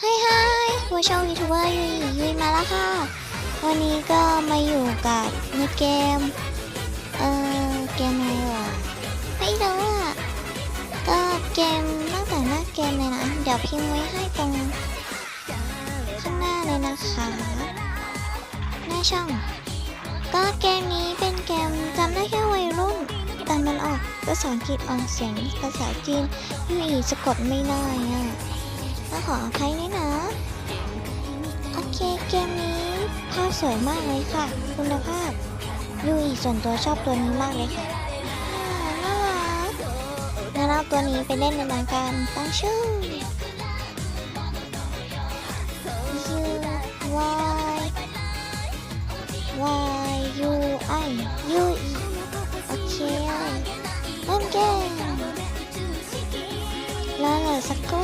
ให้ให้ผู้ชมยูทูบเบอร์ยุยยุยมาแล้วค่ะ วันนี้ก็มาอยู่กับในเกม เอ่อ เกมอะไรวะไม่รู้อะ ก็เกมตั้งแต่หน้าเกมเลยนะ เดี๋ยวพิมพ์ไว้ให้ตรง ข้างหน้าเลยนะคะ หน้าช่อง ก็เกมนี้เป็นเกมจำได้แค่วัยรุ่น แต่มันออกภาษาอังกฤษออกเสียงภาษาจีนยูอีสะกดไม่ได้อะ ก็ขออภัยด้วยนะ โอเคเกมนี้ภาพสวยมากเลยค่ะ คุณภาพยูอีส่วนตัวชอบตัวนี้มากเลยค่ะน่ารักงั้นเอาตัวนี้ไปเล่นในรายการตั้งชื่อ U Y Y U I U E โอเคเล่นเกมแล้วเหลือสักครู่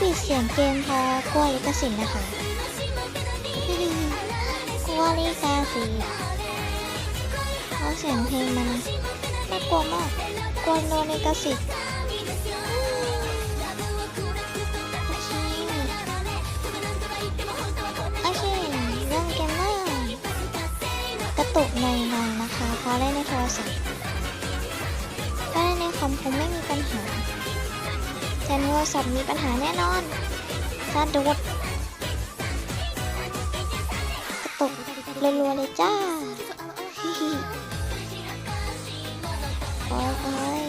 ปิดเสียงเกมเพราะกลัวลิขสิทธิ์นะคะกลัวลิขสิทธิ์เพราะเสียงเพลงมันน่ากลัวมากกลัวโดนลิขสิทธิ์โอเคเริ่มเกมเลยกระตุกหน่อยๆนะคะ เพราะเล่นในโทรศัพท์ถ้าเล่นในคอมคงไม่มีปัญหา แต่ในโทรศัพท์มีปัญหาแน่นอนถ้าดูดกระตุกรัวๆเลยจ้าฮิฮิโอ้ยโอ้ย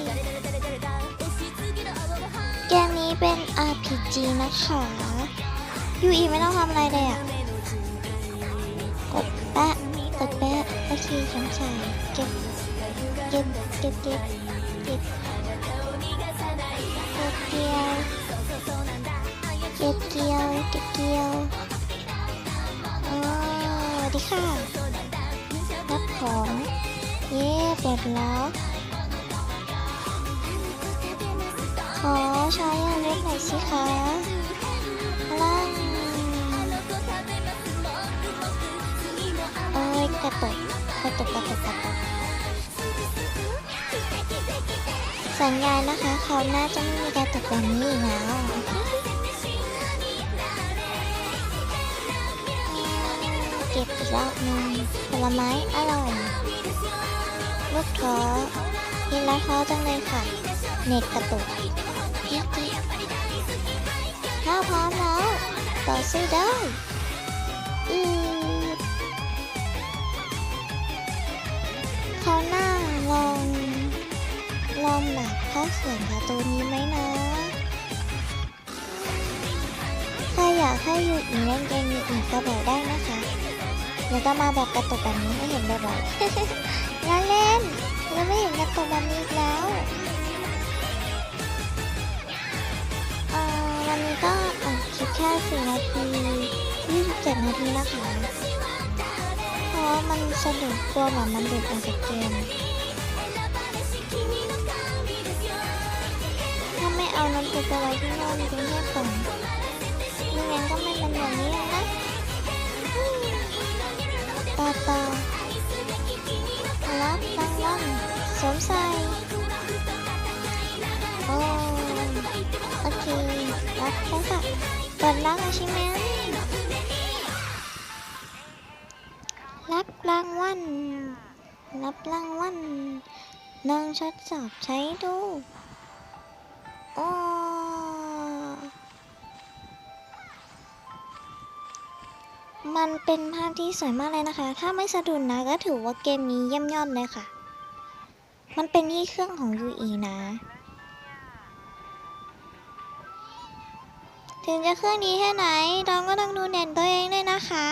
เกมนี้เป็น RPG นะคะยูอีไม่ต้องทำอะไรเลยอะกดแปะกดแปะโอเคสงสัยเก็บเก็บเก็บเก็บเก็บ เก็บเกี่ยวเก็บเกียวเก็บเกียวอ๋อสวัสดีค่ะรับของเย้เปิดล็อกขอใช้อาวุธหน่อยสิคะพลังโอ้ยกระตุกกร สัญญาณนะคะเขาน่าจะไม่มีการตกแบบนี้อีกแล้วเก็บอีกรอบนึงผลไม้อร่อยลูกท้อกินแล้วท้อจังเลยค่ะ เน็ตกระตุกเยี่ยมถ้าพร้อมแล้วต่อสู้ได้อือ แบบเขียงการ์ตูนนี้ไหมนะ ถ้าอยากให้ยูอีเล่นเกมยูอีก็บอกได้นะคะเดี๋ยวจะมาแบบกระตุกแบบนี้ให้เห็นบ่อยๆแล้วเล่นแล้วไม่เห็นกระตุกแบบนี้อีกแล้วเอ่อวันนี้ก็อัดคลิปแค่4นาที27นาทีนะคะเพราะมันสะดุดกลัวเหมือนมันเด็ดออกจากเกม เอาน้ำพุไปไว้ที่โน่นกรุงเทพก่อนไม่งั้นก็ไม่เป็นแบบนี้นะต่อต่อรับรางวัลสวมใส่โอ้โอเครับไปค่ะเปิดรับอาชิเมนรับรางวัลรับรางวัลลองทดสอบใช้ดู อ้มันเป็นภาพที่สวยมากเลยนะคะ ถ้าไม่สะดุดนะก็ถือว่าเกมนี้เยี่ยมยอดเลยค่ะ มันเป็นที่เครื่องของ UE นะ ถึงจะเครื่องดีแค่ไหนเราก็ต้องดูเน็ตตัวเองด้วยนะคะ